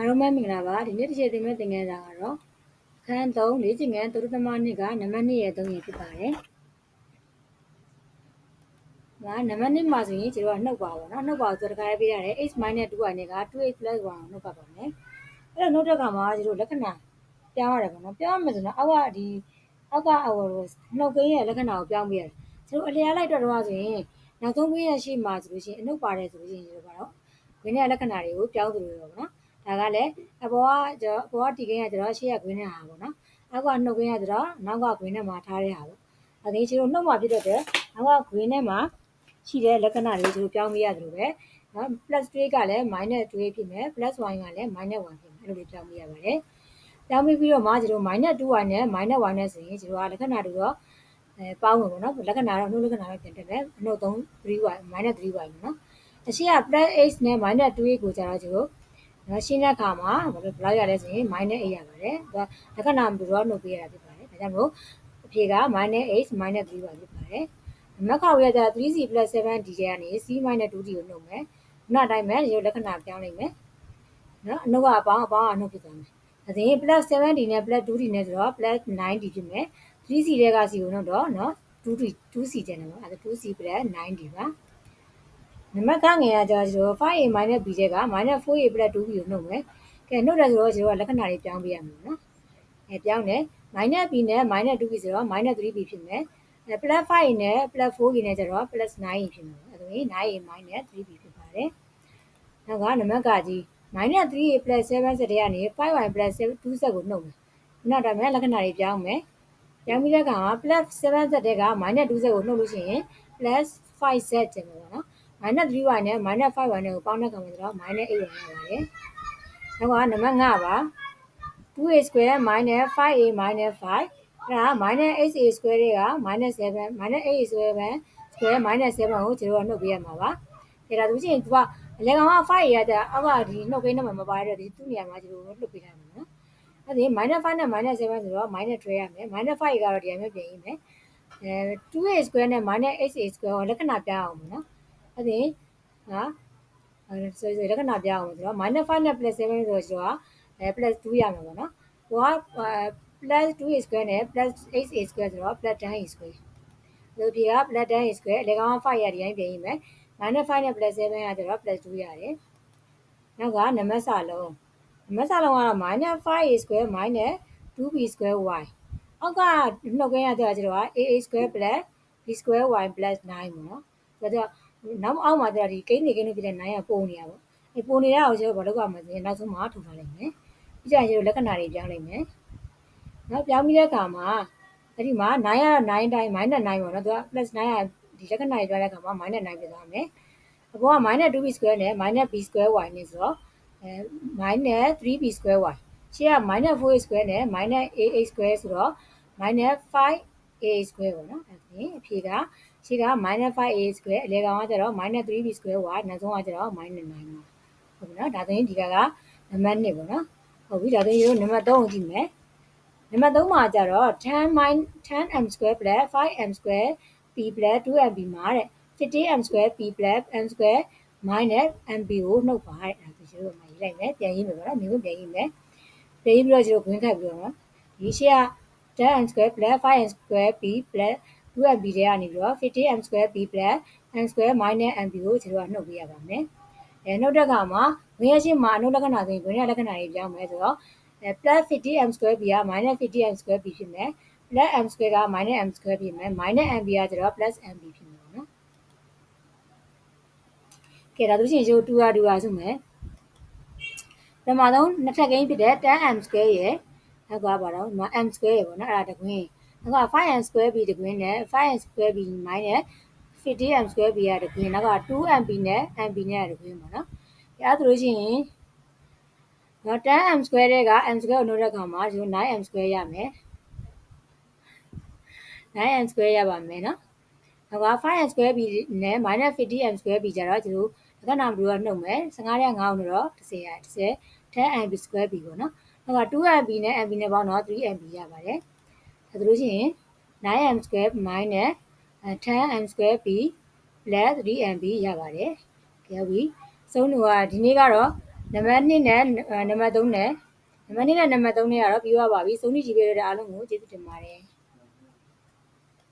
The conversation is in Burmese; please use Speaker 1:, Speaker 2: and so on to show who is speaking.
Speaker 1: အားလုံးပဲမင်္ဂလာပါဒီနေ့တစ်ချက်သင်မဲ့သင်ခန်းစာကတော့အခန်း3လေ့ကျင့်ခန်းသုတသမနှစ်ကနံပါတ်2ရဲ့3ရင်ဖြစ်ပါတယ်။ဒါနံပါတ်2မှာဆိုရင်ကျွန်တော်ကနှုတ်ပါပါနော်နှုတ်ပါဆိုတော့တခါရေးပေးရတယ် h 2ကနေက 2h 1ကိုနှုတ်ပါပါမယ်။အဲ့တော့နှုတ်တဲ့ခါမှာကျွန်တော်လက္ခဏာပြောင်းရတယ်ပေါ့နော်ပြောင်းရမယ်ဆိုတော့အောက်ကဒီအောက်ကအော်နှုတ်ကိန်းရဲ့လက္ခဏာကိုပြောင်းပေးရတယ်။ကျွန်တော်အလျားလိုက်တော့တော့ဆိုရင်နောက်ဆုံးကိန်းရဲ့ရှေ့မှာဆိုလို့ရှိရင်အနှုတ်ပါတယ်ဆိုလို့ရှိရင်ကျွန်တော်ကတော့ဝင်းရဲ့လက္ခဏာတွေကိုပြောင်းသလိုတော့ပေါ့နော်။ ဒါကလည်းအပေါ်ကကျွန်တော်အပေါ်ကတီကင်းကကျွန်တော်ရှေ့ကဂွင်းနဲ့ဟာပေါ့နော်အောက်ကနှုတ်ကင်းကကျွန်တော်နောက်ကဂွင်းနဲ့မှာထားတဲ့ဟာပေါ့အဲဒီကျွန်တော်နှုတ်မှာဖြစ်တဲ့အတွက်နောက်ကဂွင်းနဲ့မှာရှိတဲ့လက္ခဏာတွေကျွန်တော်ပြောင်းပေးရတယ်လို့ပဲနော် plus 3ကလည်း minus 2ဖြစ်မယ် plus y ကလည်း minus 1ဖြစ်မယ်အဲ့လိုလေးပြောင်းပေးရပါတယ်ပြောင်းပေးပြီးတော့မှကျွန်တော် minus 2y နဲ့ minus 1နဲ့ဆိုရင်ကျွန်တော်ကလက္ခဏာတွေတော့အဲပေါင်းဝင်ပေါ့နော်လက္ခဏာတော့နှုတ်လက္ခဏာပဲပြန်တက်တယ်အနှုတ်3 3y minus 3y ပေါ့နော်အရှိက plus h နဲ့ minus 2ကိုကျတော့ကျွန်တော် နော်ရှင်းတဲ့အခါမှာဘယ်လောက်ရလဲဆိုရင် minus 8ရပါတယ်။ဒါလက္ခဏာဘယ်လိုနှုတ်ပေးရတာဖြစ်ပါတယ်။ဒါကြောင့်မို့အဖြေက minus 8 minus 3ပါဖြစ်ပါတယ်။နံပါတ်ခါဝရကြ 3c 7d ကျကနေ c minus 2d ကိုနှုတ်မယ်။ခုနအတိုင်းပဲဒီလိုလက္ခဏာပြောင်းလိုက်မယ်။နော်အနှုတ်ကအပေါင်းအပေါင်းအနှုတ်ဖြစ်သွားမယ်။ဒါဆိုရင် plus 7d နဲ့ plus 2d နဲ့ဆိုတော့ plus 9d ဖြစ်မယ်။ 3c တဲ့က c ကိုနှုတ်တော့နော် 2d 2c ကျန်တယ်ပေါ့။အဲဒါ 2c plus 9d ပါ။ နံပါတ်ကငယ်ကကြာကျွန်တော် 5a b တဲ့က -4a 2b ကိုနှုတ်မယ်ကဲနှုတ်တယ်ဆိုတော့ကျွန်တော်လက္ခဏာလေးပြောင်းပေးရမှာနော်အဲပြောင်းတယ် -b နဲ့ -2b ဆိုတော့ -3b ဖြစ်မယ်အဲ +5a နဲ့ +4a နဲ့ကျတော့ +9a ဖြစ်မယ်အဲဒါရင် 9a 3b ဖြစ်ပါတယ်နောက်ကနံပါတ်ကကြီး -3a 7ဆက်တဲ့ကနေ 5y 2ဆက်ကိုနှုတ်မယ်နောက်တော့လက္ခဏာလေးပြောင်းမယ်ပြောင်းပြီးတဲ့အခါမှာ +7 ဆက်တဲ့က -2 ဆက်ကိုနှုတ်လို့ရှိရင် +5z ကျင်မယ်ပေါ့နော် -3y နဲ့ -5y နဲ့ကိုပေါင်းတဲ့အခါမှာကျတော့ -8y ရပါတယ်။နောက်ကနံပါတ်5ပါ 2a square minus 5a minus 5အဲ့ဒါ minus 8a square တွေက minus 7 minus 8a square ပဲ square minus 7ကိုကျွန်တော်ကနှုတ်ပေးရမှာပါ။ဒါဒါဆိုရင်သူကအလဲကောင်က 5a ရတဲ့အောက်ကဒီနှုတ်ကိန်းနံပါတ်မပါရတော့ဒီသူ့နေရာမှာကျွန်တော်လွတ်ပေးထားမှာနော်။အဲ့ဒီ minus 5နဲ့ minus 7ဆိုတော့ minus 12 ရမယ် minus 5ကတော့ဒီအမျိုးပြင်ရမယ်။အဲ 2a square နဲ့ minus 8a square ကိုလက္ခဏာပြအောင်မယ်နော်။ အဲ့ဒီဟာဆိုဆိုလက္ခဏာပြအောင်ဆိုတော့ -5 နဲ့ +7 ဆိုတော့ကျွန်တော်အဲ +2 ရမှာပေါ့နော်။ဟိုက +2a square နဲ့ +8a square ဆိုတော့ +10a square ။ဒီဖြေက +10a square အလေကောင်က5ရဒီတိုင်းပြင်ရင်မယ်။ -5 နဲ့ +7 ရကျတော့ +2 ရတယ်။နောက်ကနံပါတ်စာလုံးနံပါတ်စာလုံးကတော့ -5a square minus 2b square y အောက်ကနှုတ်ကင်းရတဲ့ကျတော့ aa square plus b square y plus 9ပေါ့နော်။ဒါကြောင့် နောက်အောက်မှာကျတော့ဒီကိန်းနေကိန်းလို့ပြတဲ့9ကပုံနေတာပေါ့အဲပုံနေတာကိုကျွန်တော်ဘာလုပ်ရမလဲဆိုရင်နောက်ဆုံးမှာထုတ်ထားလိုက်မယ်ပြီးကြရင်ကျွန်တော်လက္ခဏာတွေပြောင်းလိုက်မယ်နောက်ပြောင်းပြီးတဲ့အခါမှာအဲ့ဒီမှာ9က9တိုင်း -9 ပေါ့နော်သူက +9 ကဒီလက္ခဏာတွေပြောင်းတဲ့အခါမှာ -9 ဖြစ်သွားမယ်အပေါ်က -2b square နဲ့ -b square y နဲ့ဆိုတော့အဲ -3b square y ရှေ့က -4a square နဲ့ -aa square ဆိုတော့ -5a square ပေါ့နော်အဲ့ဒါအဖြေကရှေ့က -5a square အလယ်ကောင်ကကျတော့ -3b square y နောက်ဆုံးကကျတော့ -9 ပါဟုတ်ပြီနော်ဒါဆိုရင်ဒီကကနံပါတ်1ပေါ့နော်ဟုတ်ပြီဒါဆိုရင်နံပါတ်3ကိုကြည့်မယ်နံပါတ်3မှာကျတော့10 10m square 5m square p 2mb မှာတဲ့ 50m square p m square minus mb ကိုနှုတ်ပါတဲ့အဲဒါဆိုကျွန်တော်မှရေးလိုက်မယ်ပြန်ရေးမယ်ပေါ့နော်မျိုးပြန်ရေးမယ်ပြန်ရေးပြီးတော့ကျွန်တော်ခွင်းခတ်ပြီးတော့နော်ဒီရှေ့က 10m square 5m square p 2mb တွေကနေပြီးတော့ 50m square p m square minus mb ကိုကျွန်တော်ကနှုတ်ပေးရပါမယ်။အဲနှုတ်တဲ့အခါမှာဝင်ရရှိမှာအနှုတ်လက္ခဏာဆိုရင်ဝင်ရလက္ခဏာတွေပြောင်းမယ်ဆိုတော့အဲ plus 50m square p က minus 50m square p ဖြစ်မယ်။ plus m square က minus m square ဖြစ်မယ်။ minus mb ကကျွန်တော် plus mb ဖြစ်မယ်ပေါ့နော်။ကဲဒါဆိုရင်ကျိုး2ရ2ရဆိုမယ်။ပထမဆုံးနှစ်ထပ်ကိန်းဖြစ်တဲ့ 10m square ရဲ့ နောက်ကပါတော့ m square ရဲ့ပေါ့နော်အဲ့ဒါတကွင်းနောက်က 5m square b တကွင်းနဲ့ 5m square b minus 50m square b ရတကွင်းနောက်က 2mb နဲ့ mb နဲ့တကွင်းပေါ့နော်။အဲဒါဆိုလို့ရှိရင်တော့ 10m square တဲ့က m square ကိုနှုတ်တဲ့အခါမှာဒီ 9m square ရမယ်။ 9m square ရပါမယ်နော်။နောက်က 5m square b နဲ့ -50m square b ကြတော့ဒီလိုလက္ခဏာဘယ်လိုနှုတ်မယ်15တဲ့9ကိုတော့10ရ10 10mb square b ပေါ့နော်။ နောက်က 2mb နဲ့ mb နဲ့ပေါင်းတော့ 3mb ရပါတယ်။ဒါဆိုလို့ရှိရင် 9m square minus 10m square b plus 3mb ရပါတယ်။ကြပြီ။ဆုံးလို့ကဒီနေ့ကတော့နံပါတ်2နဲ့နံပါတ်3နဲ့နံပါတ်2နဲ့နံပါတ်3နဲ့ကတော့ပြီးသွားပါပြီ။ဆုံးဖြတ်ကြည့်ပေးတဲ့အားလုံးကိုကျေးဇူးတင်ပါတယ်။